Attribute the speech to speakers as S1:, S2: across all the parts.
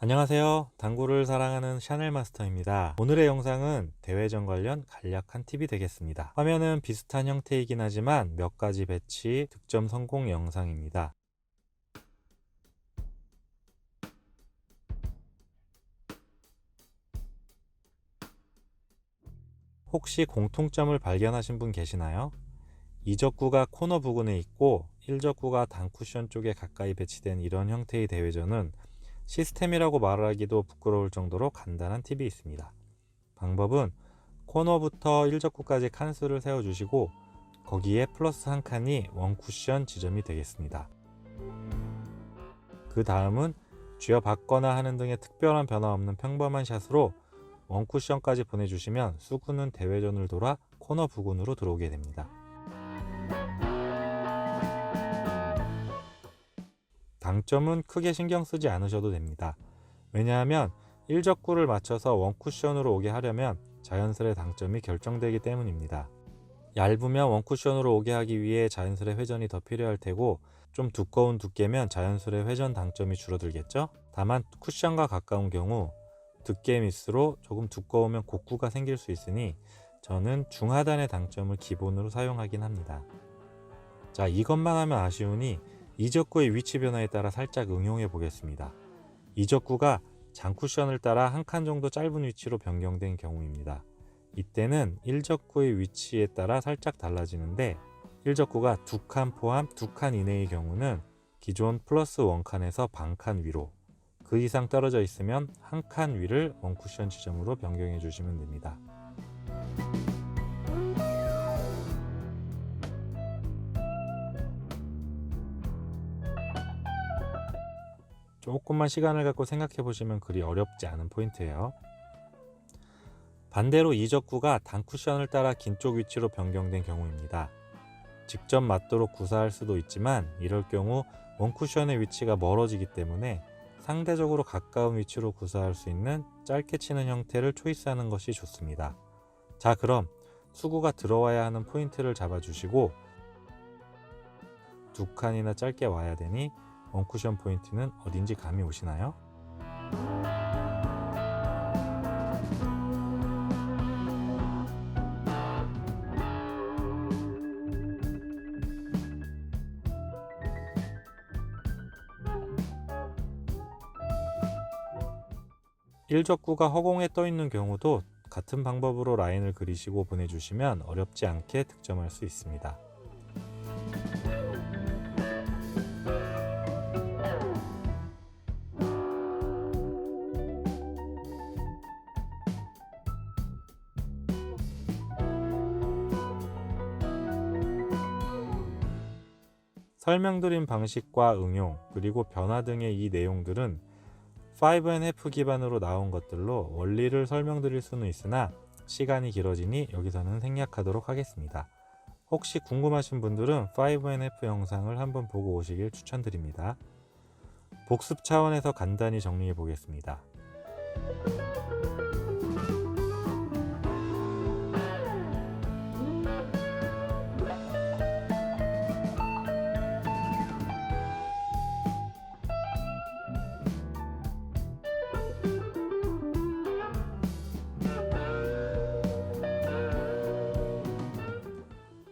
S1: 안녕하세요. 당구를 사랑하는 샤넬 마스터입니다. 오늘의 영상은 대회전 관련 간략한 팁이 되겠습니다. 화면은 비슷한 형태이긴 하지만 몇 가지 배치, 득점 성공 영상입니다. 혹시 공통점을 발견하신 분 계시나요? 이적구가 코너 부근에 있고 1적구가 단쿠션 쪽에 가까이 배치된 이런 형태의 대회전은 시스템이라고 말하기도 부끄러울 정도로 간단한 팁이 있습니다. 방법은 코너부터 1적구까지 칸수를 세워주시고 거기에 플러스 한 칸이 원쿠션 지점이 되겠습니다. 그 다음은 쥐어받거나 하는 등의 특별한 변화 없는 평범한 샷으로 원쿠션까지 보내주시면 수구는 대회전을 돌아 코너 부근으로 들어오게 됩니다. 당점은 크게 신경 쓰지 않으셔도 됩니다. 왜냐하면 1적구를 맞춰서 원쿠션으로 오게 하려면 자연스레 당점이 결정되기 때문입니다. 얇으면 원쿠션으로 오게 하기 위해 자연스레 회전이 더 필요할 테고 좀 두꺼운 두께면 자연스레 회전 당점이 줄어들겠죠? 다만 쿠션과 가까운 경우 두께 미스로 조금 두꺼우면 곡구가 생길 수 있으니 저는 중하단의 당점을 기본으로 사용하긴 합니다. 자, 이것만 하면 아쉬우니 이적구의 위치 변화에 따라 살짝 응용해 보겠습니다. 이적구가 장쿠션을 따라 한 칸 정도 짧은 위치로 변경된 경우입니다. 이때는 1적구의 위치에 따라 살짝 달라지는데 1적구가 두 칸 포함 두 칸 이내의 경우는 기존 플러스 원칸에서 반칸 위로 그 이상 떨어져 있으면 한 칸 위를 원쿠션 지점으로 변경해 주시면 됩니다. 조금만 시간을 갖고 생각해 보시면 그리 어렵지 않은 포인트예요. 반대로 이적구가 단쿠션을 따라 긴 쪽 위치로 변경된 경우입니다. 직접 맞도록 구사할 수도 있지만 이럴 경우 원쿠션의 위치가 멀어지기 때문에 상대적으로 가까운 위치로 구사할 수 있는 짧게 치는 형태를 초이스하는 것이 좋습니다. 자 그럼 수구가 들어와야 하는 포인트를 잡아주시고 두 칸이나 짧게 와야 되니 원쿠션 포인트는 어딘지 감이 오시나요? 일적구가 허공에 떠 있는 경우도 같은 방법으로 라인을 그리시고 보내주시면 어렵지 않게 득점할 수 있습니다. 설명드린 방식과 응용, 그리고 변화 등의 이 내용들은 5NF 기반으로 나온 것들로 원리를 설명드릴 수는 있으나 시간이 길어지니 여기서는 생략하도록 하겠습니다. 혹시 궁금하신 분들은 5NF 영상을 한번 보고 오시길 추천드립니다. 복습 차원에서 간단히 정리해 보겠습니다.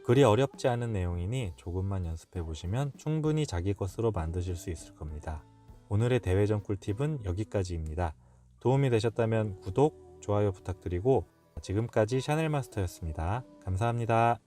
S1: 그리 어렵지 않은 내용이니 조금만 연습해 보시면 충분히 자기 것으로 만드실 수 있을 겁니다. 오늘의 대회전 꿀팁은 여기까지입니다. 도움이 되셨다면 구독, 좋아요 부탁드리고 지금까지 샤넬 마스터였습니다. 감사합니다.